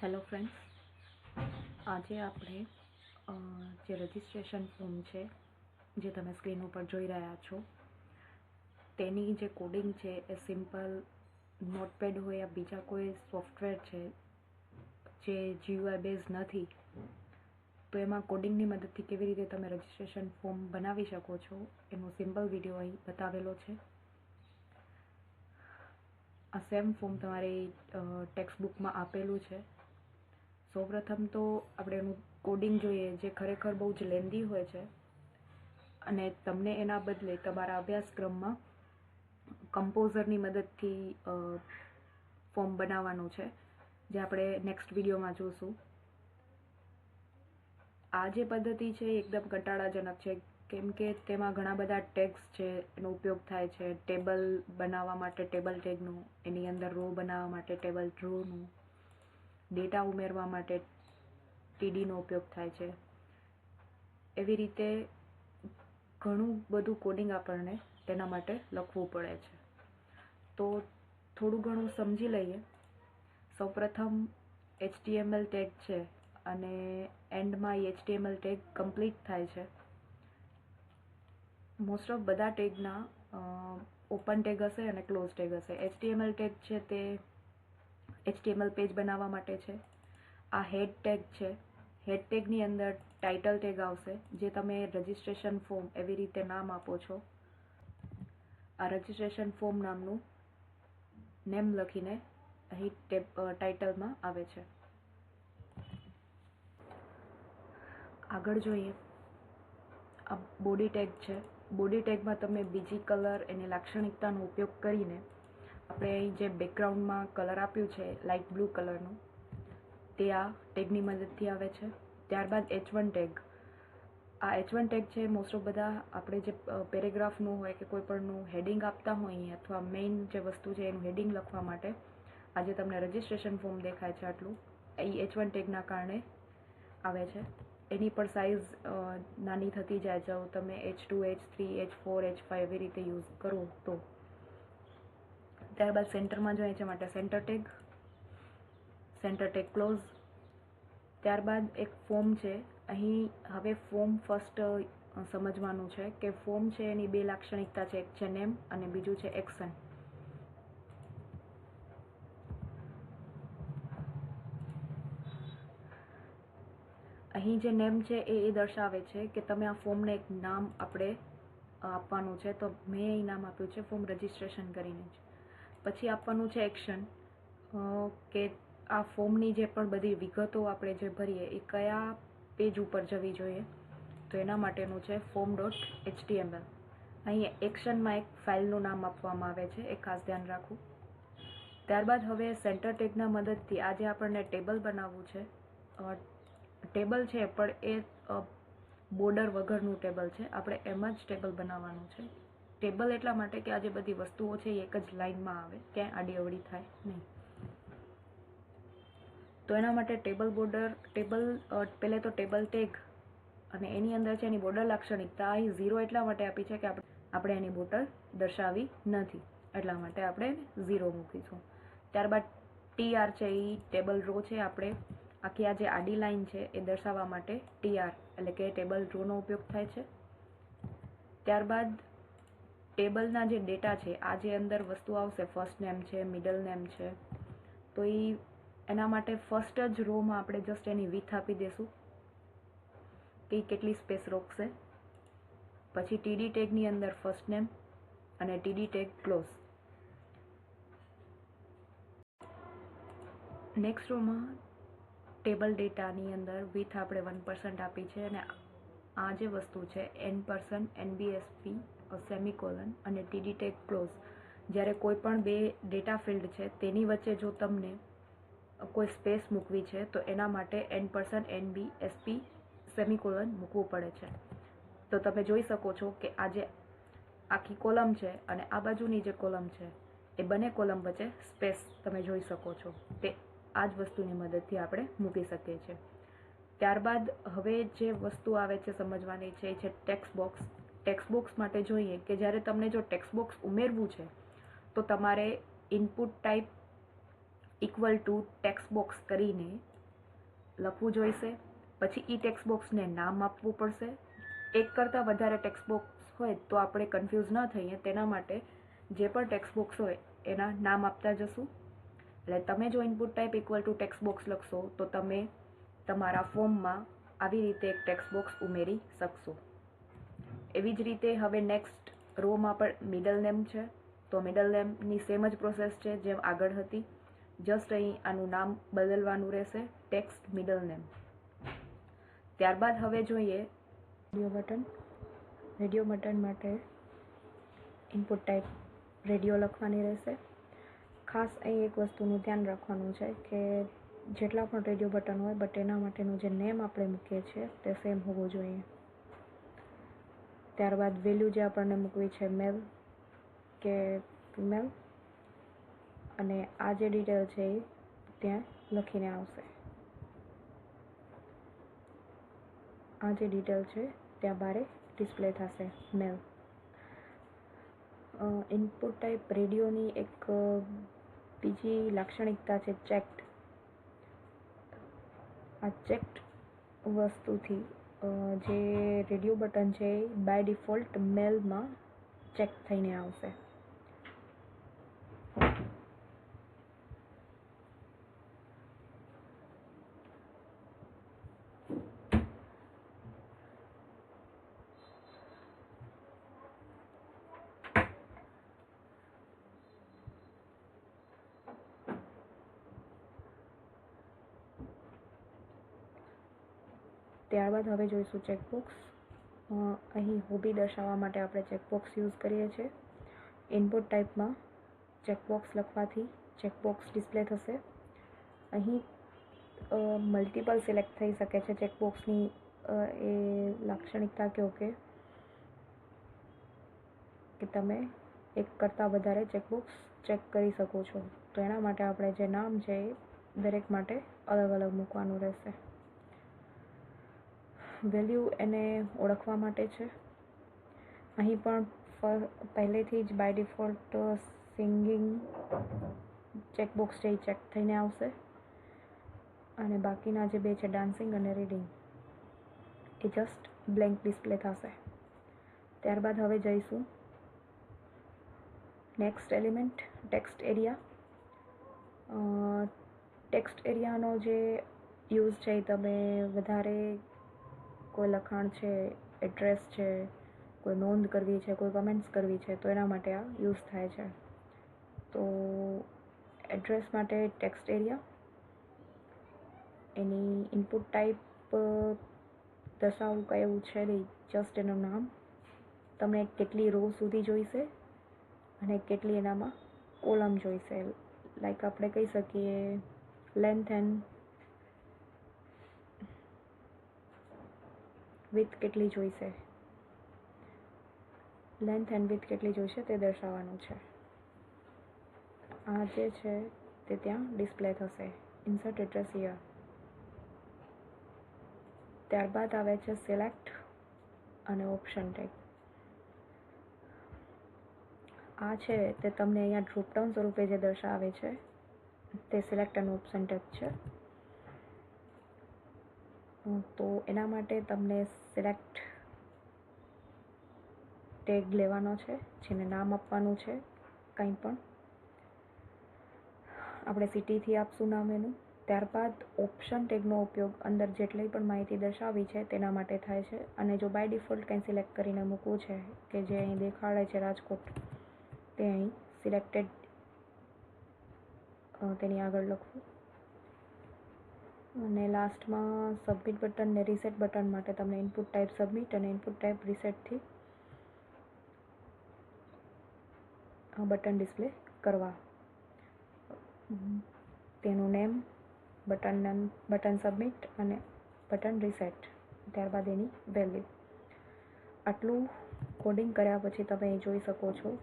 Hello friends આજે આપણે જે રજિસ્ટ્રેશન ફોર્મ છે, જે તમે સ્ક્રીન ઉપર જોઈ રહ્યા છો, તેની જે કોડિંગ છે એ સિમ્પલ નોટપેડ હોય યા બીજા કોઈ સોફ્ટવેર છે, જે જીયુઆઈ બેઝ નથી, તો એમાં કોડિંગની મદદથી કેવી રીતે તમે રજિસ્ટ્રેશન ફોર્મ બનાવી શકો છો, એનો સિમ્પલ વીડિયો અહીં બતાવેલો છે. આ સેમ ફોર્મ તમારી ટેક્સ્ટ બુકમાં આપેલું છે. સૌપ્રથમ તો આપણે એનું કોડિંગ જોઈએ જે ખરેખર બહુ જ લેન્ધી હોય છે. અને તમને એના બદલે તમારા અભ્યાસક્રમમાં કમ્પોઝરની મદદથી ફોર્મ બનાવવાનું છે, જે આપણે નેક્સ્ટ વિડીયોમાં જોઈશું આ જે પદ્ધતિ છે એકદમ કંટાળાજનક છે, કેમ કે તેમાં ઘણા બધા ટેગ્સ છે, એનો ઉપયોગ થાય છે. ટેબલ બનાવવા માટે ટેબલ ટેગનું એની અંદર રો બનાવવા માટે ટેબલ રોનું ડેટા ઉમેરવા માટે ટીડીનો ઉપયોગ થાય છે. એવી રીતે ઘણું બધું કોડિંગ આપણને તેના માટે લખવું પડે છે. તો થોડું ઘણું સમજી લઈએ. સૌપ્રથમ એચટીએમએલ ટેગ છે અને એન્ડમાં એ એચટીએમએલ ટેગ કમ્પ્લીટ થાય છે. મોસ્ટ ઓફ બધા ટેગના ઓપન ટેગ હશે અને ક્લોઝ ટેગ હશે. એચટીએમએલ ટેગ છે તે એચટીએમએલ પેજ બનાવવા માટે છે. આ હેડ ટેગ છે. હેડ ટેગની અંદર ટાઇટલ ટેગ આવશે, જે તમે રજિસ્ટ્રેશન ફોર્મ એવી રીતે નામ આપો છો. આ રજિસ્ટ્રેશન ફોર્મ નામનું નેમ લખીને અહીં ટાઇટલમાં આવે છે. આગળ જોઈએ. આ બોડી ટેગ છે. બોડી ટેગમાં તમે બીજી કલર એની લાક્ષણિકતાનો ઉપયોગ કરીને આપણે અહીં જે બેકગ્રાઉન્ડમાં કલર આપ્યું છે લાઇટ બ્લુ કલરનું તે આ ટેગની મદદથી આવે છે. ત્યારબાદ એચ વન ટેગ આ એચ વન ટેગ છે મોસ્ટ ઓફ બધા આપણે જે પેરેગ્રાફનું હોય કે કોઈ પણનું હેડિંગ આપતા હોઈએ અથવા મેઇન જે વસ્તુ છે એનું હેડિંગ લખવા માટે, આજે તમને રજિસ્ટ્રેશન ફોર્મ દેખાય છે આટલું. એ એચ વન ટેગના કારણે આવે છે. એની પણ સાઇઝ નાની થતી જાય જો તમે H two H three H four H five એવી રીતે યુઝ કરો તો. ત્યારબાદ સેન્ટરમાં જોઈએ છે માટે centre tag centre tag close. ત્યારબાદ એક ફોર્મ છે. અહીં હવે ફોર્મ ફર્સ્ટ સમજવાનું છે કે ફોર્મ છે એની બે લાક્ષણિકતા છે, એક છે નેમ અને બીજું છે એક્શન. અહીં જે નેમ છે એ એ દર્શાવે છે કે તમે આ ફોર્મને એક નામ આપણે આપવાનું છે. તો મેં એ નામ આપ્યું છે ફોર્મ રજિસ્ટ્રેશન કરીને જ. પછી આપવાનું છે એક્શન કે આ ફોર્મની જે પણ બધી વિગતો આપણે જે ભરીએ, એ કયા પેજ ઉપર જવી જોઈએ? તો એના માટેનું છે ફોર્મ ડોટ એચટીએમએલ અહીં એક્શનમાં એક ફાઇલનું નામ આપવામાં આવે છે, એ ખાસ ધ્યાન રાખવું. ત્યારબાદ હવે સેન્ટર ટેગના મદદથી આજે આપણને ટેબલ બનાવવું છે. ટેબલ છે, પણ એ બોર્ડર વગરનું ટેબલ છે. આપણે એમ જ ટેબલ બનાવવાનું છે. ટેબલ એટલા માટે કે આ જે બધી વસ્તુઓ છે એ એક જ લાઇનમાં આવે, ક્યાંય આડી અવળી થાય નહીં. તો એના માટે ટેબલ બોર્ડર, ટેબલ પહેલે તો ટેબલ ટેગ અને એની અંદર છે એની બોર્ડર લાક્ષણિકતા. અહીં ઝીરો એટલા માટે આપી છે કે આપણે એની બોર્ડર દર્શાવી નથી. એટલા માટે આપણે ઝીરો મૂકીશું. ત્યારબાદ ટીઆર છે એ ટેબલ રો છે આપણે આખી આ જે આડી લાઈન છે એ દર્શાવવા માટે ટીઆર એટલે કે ટેબલ રોનો ઉપયોગ થાય છે. ત્યારબાદ ટેબલના જે ડેટા છે, આ જે અંદર વસ્તુ આવશે ફર્સ્ટ નેમ છે મિડલ નેમ છે, તો એ એના માટે ફર્સ્ટ જ રોમાં આપણે જસ્ટ એની વિથ આપી દઈશું કે કેટલી સ્પેસ રોકશે. પછી ટીડી ટેગની અંદર ફર્સ્ટ નેમ અને ટીડી ટેગ ક્લોઝ નેક્સ્ટ રોમાં ટેબલ ડેટાની અંદર વિથ આપણે વન પર્સન્ટ આપી છે અને આ જે વસ્તુ છે એન પર્સન એનબીએસપી સેમિકોલન અને ટીડી ટેગ ક્લોઝ જ્યારે કોઈ પણ બે ડેટા ફિલ્ડ છે, તેની વચ્ચે જો તમને કોઈ સ્પેસ મૂકવી છે, તો એના માટે ampersand NB SP semicolon મૂકવું પડે છે. તો તમે જોઈ શકો છો કે આ જે આખી કોલમ છે અને આ બાજુની જે કોલમ છે, એ બંને કોલમ વચ્ચે સ્પેસ તમે જોઈ શકો છો. તે આ જ વસ્તુની મદદથી આપણે મૂકી શકીએ છીએ. ત્યારબાદ હવે જે વસ્તુ આવે છે સમજવાની, છે એ છે ટેક્સ્ટ બોક્સ ટેક્સ્ટ બોક્સ માટે જોઈએ કે જ્યારે તમને જો ટેક્સ્ટ બોક્સ ઉમેરવું છે, તો તમારે input type equal to text box કરીને લખવું જોઈશે. પછી ઈ ટેક્સ્ટ બોક્સને નામ આપવું પડશે. એક કરતાં વધારે ટેક્સ્ટ બોક્સ હોય તો આપણે કન્ફ્યુઝ ન થઈએ. તેના માટે જે પણ ટેક્સ્ટ બોક્સ હોય એના નામ આપતા જશું. એટલે તમે જો input type equal to text box લખશો, તો તમે તમારા ફોર્મમાં આવી રીતે એક ટેક્સ્ટ બોક્સ ઉમેરી શકશો. એવી જ રીતે હવે નેક્સ્ટ રોમાં પણ મિડલ નેમ છે. તો મિડલ નેમની સેમ જ પ્રોસેસ છે જેમ આગળ હતી. જસ્ટ અહીં આનું નામ બદલવાનું રહેશે. ટેક્સ્ટ મિડલ નેમ ત્યારબાદ હવે જોઈએ રેડિયો બટન રેડિયો બટન માટે ઇનપુટ ટાઈપ રેડિયો લખવાની રહેશે. ખાસ અહીં એક વસ્તુનું ધ્યાન રાખવાનું છે કે જેટલા પણ રેડિયો બટન હોય બટ એના માટેનું જે નેમ આપણે મૂકીએ છીએ, તે સેમ હોવું જોઈએ. ત્યારબાદ વેલ્યુ જે આપણને મૂકવી છે મેલ કે ફિમેલ અને આ જે ડિટેલ છે એ ત્યાં લખીને આવશે. આ જે ડિટેલ છે ત્યાં બારે ડિસ્પ્લે થશે મેલ ઇનપુટ ટાઈપ રેડિયોની એક બીજી લાક્ષણિકતા છે ચેક્ડ આ ચેક્ડ વસ્તુથી જે રેડિયો બટન છે એ બાય ડિફોલ્ટ મેલમાં ચેક થઈને આવશે. ત્યારબાદ હવે જોઈશું ચેકબોક્સ. અહીં હોબી દર્શાવવા માટે આપણે ચેકબોક્સ યુઝ કરીએ છીએ. ઇનપુટ ટાઈપમાં ચેકબોક્સ લખવાથી ચેકબોક્સ ડિસ્પ્લે થશે. અહીં મલ્ટિપલ સિલેક્ટ થઈ શકે છે ચેકબોક્સની એ લાક્ષણિકતા કે કે તમે એક કરતાં વધારે ચેકબોક્સ ચેક કરી શકો છો. તો એના માટે આપણે જે નામ છે એ દરેક માટે અલગ અલગ મૂકવાનું રહેશે. વેલ્યુ એને ઓળખવા માટે છે. અહીં પણ પહેલેથી જ બાય ડિફોલ્ટ સિંગિંગ ચેકબોક્સ છે એ ચેક થઈને આવશે. અને બાકીના જે બે છે, ડાન્સિંગ અને રીડિંગ, એ જસ્ટ બ્લેન્ક ડિસ્પ્લે થશે. ત્યારબાદ હવે જઈશું. Next element, text area. Text એરિયાનો જે યુઝ છે એ તમે વધારે કોઈ લખાણ છે એડ્રેસ છે, કોઈ નોંધ કરવી છે, કોઈ કમેન્ટ્સ કરવી છે, તો એના માટે આ યુઝ થાય છે. તો એડ્રેસ માટે ટેક્સ્ટ એરિયા એની ઇનપુટ ટાઈપ દર્શાવવું કયું છે નહીં જસ્ટ એનું નામ. તમને કેટલી રો સુધી જોઈશે અને કેટલી એનામાં કોલમ જોઈશે. લાઈક આપણે કહી શકીએ લેન્થ એન્ડ વિથ કેટલી જોઈશે? લેન્થ એન્ડ વિથ કેટલી જોઈશે તે દર્શાવવાનું છે. આ જે છે તે ત્યાં ડિસ્પ્લે થશે. ઇન્સર્ટ એડ્રેસ યર ત્યારબાદ આવે છે સિલેક્ટ અને ઓપ્શન ટેગ આ છે તે તમને અહીંયા ડ્રોપડાઉન સ્વરૂપે જે દર્શાવે છે, તે સિલેક્ટ અને ઓપ્શન ટેગ છે. તો એના માટે તમને સિલેક્ટ ટેગ લેવાનો છે, જેને નામ આપવાનું છે, કંઈ પણ. આપણે સિટીથી આપશું નામ એનું. ત્યારબાદ ઓપ્શન ટેગનો ઉપયોગ અંદર જેટલી પણ માહિતી દર્શાવી છે તેના માટે થાય છે. અને જો બાય ડિફોલ્ટ કંઈ સિલેક્ટ કરીને મૂકવું છે કે જે અહીં દેખાડે છે રાજકોટ, તે અહીં સિલેક્ટેડ તેની આગળ લખવું. અને લાસ્ટમાં સબમિટ બટન ને રીસેટ બટન માટે તમને ઇનપુટ ટાઈપ સબમિટ અને ઇનપુટ ટાઈપ રીસેટથી બટન ડિસ્પ્લે કરવા. તેનું નેમ બટન બટન સબમિટ અને બટન રીસેટ ત્યારબાદ એની વેલ્યુ આટલું કોડિંગ કર્યા પછી તમે જોઈ શકો છો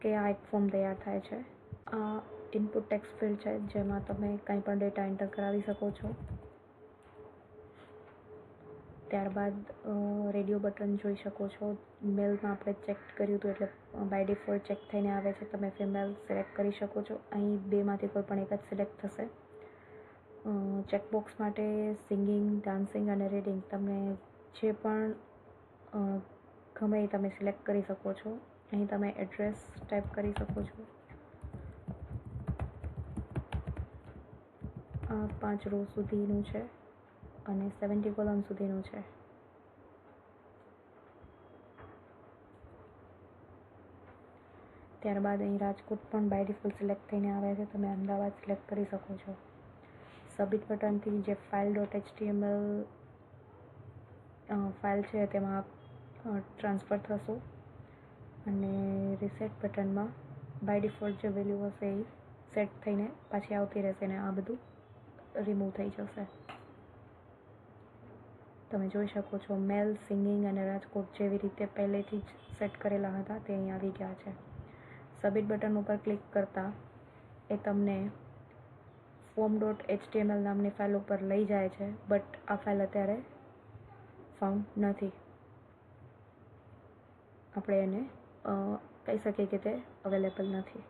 કે આ એક ફોર્મ તૈયાર થાય છે. આ ઇનપુટ ટેક્સ્ટ ફિલ્ડ છે, જેમાં તમે કંઈ પણ ડેટા એન્ટર કરાવી શકો છો. ત્યારબાદ રેડિયો બટન જોઈ શકો છો. મેલમાં આપણે ચેક કર્યું હતું એટલે બાય ડિફોલ્ટ ચેક થઈને આવે છે. તમે ફિમેલ સિલેક્ટ કરી શકો છો. અહીં બેમાંથી કોઈ પણ એક જ સિલેક્ટ થશે. ચેકબોક્સ માટે સિંગિંગ ડાન્સિંગ અને રીડિંગ તમને જે પણ ગમે એ તમે સિલેક્ટ કરી શકો છો. અહીં તમે એડ્રેસ ટાઈપ કરી શકો છો. આ પાંચ રો સુધીનું છે અને સેવન્ટી કોલમ સુધીનું છે. ત્યારબાદ અહીં રાજકોટ પણ બાય ડિફોલ્ટ સિલેક્ટ થઈને આવે છે. તમે અમદાવાદ સિલેક્ટ કરી શકો છો. સબમિટ બટનથી જે ફાઇલ ડોટ એચટીએમએલ ફાઇલ છે તેમાં ટ્રાન્સફર થશો. અને રિસેટ બટનમાં બાય ડિફોલ્ટ જે વેલ્યુ હશે એ સેટ થઈને પાછી આવતી રહેશે ને આ બધું. રિમૂવ થઈ જશે. તમે જોઈ શકો છો, મેલ સિંગિંગ અને રાજકોટ જેવી રીતે પહેલેથી જ સેટ કરેલા હતા, તે અહીં આવી ગયા છે. સબમિટ બટન ઉપર ક્લિક કરતાં એ તમને ફોર્મ ડોટ એચટીએમએલ નામની ફાઇલ ઉપર લઈ જાય છે બટ આ ફાઇલ અત્યારે ફાઉન્ડ નથી. આપણે એને કહી શકીએ કે તે અવેલેબલ નથી.